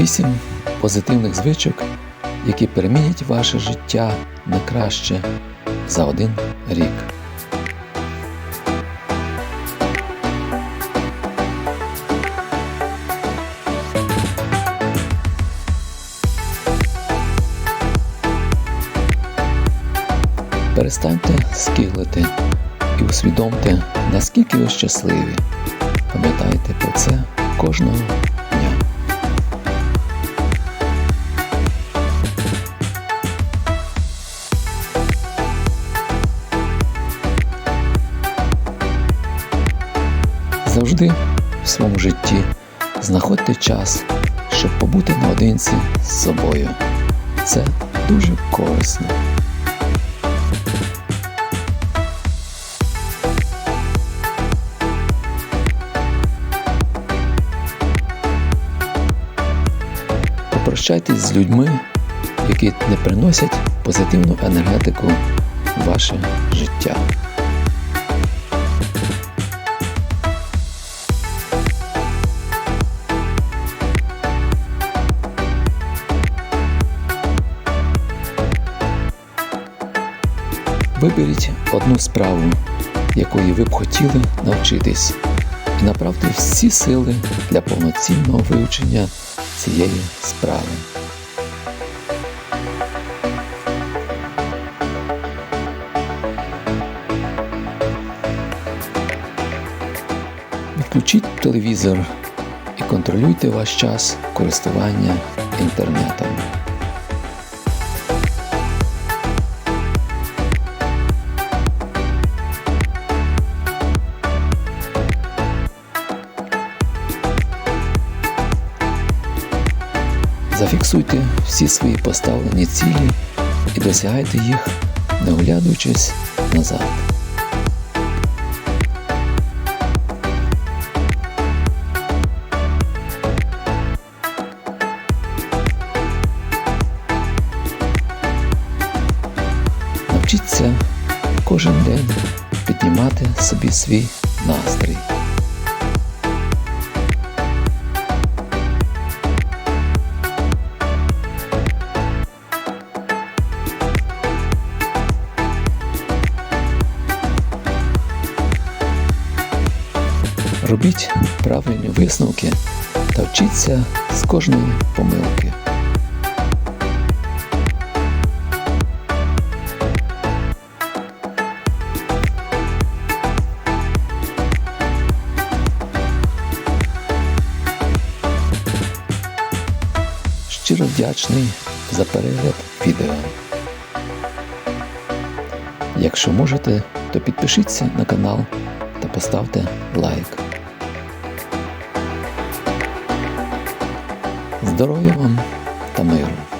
8 позитивних звичок, які перемінять ваше життя на краще за один рік. Перестаньте скиглити і усвідомте, наскільки ви щасливі. Пам'ятайте про це кожного Завжди в своєму житті знаходьте час, щоб побути наодинці з собою. Це дуже корисно. Попрощайтесь з людьми, які не приносять позитивну енергетику в ваше життя. Виберіть одну справу, якої ви б хотіли навчитись, і направте всі сили для повноцінного вивчення цієї справи. Відключіть телевізор і контролюйте ваш час користування інтернетом. Зафіксуйте всі свої поставлені цілі і досягайте їх, не оглядуючись назад. Навчіться кожен день піднімати собі свій настрій. Робіть правильні висновки та вчіться з кожної помилки. Щиро вдячний за перегляд відео. Якщо можете, то підпишіться на канал та поставте лайк. Здоров'я вам та миру!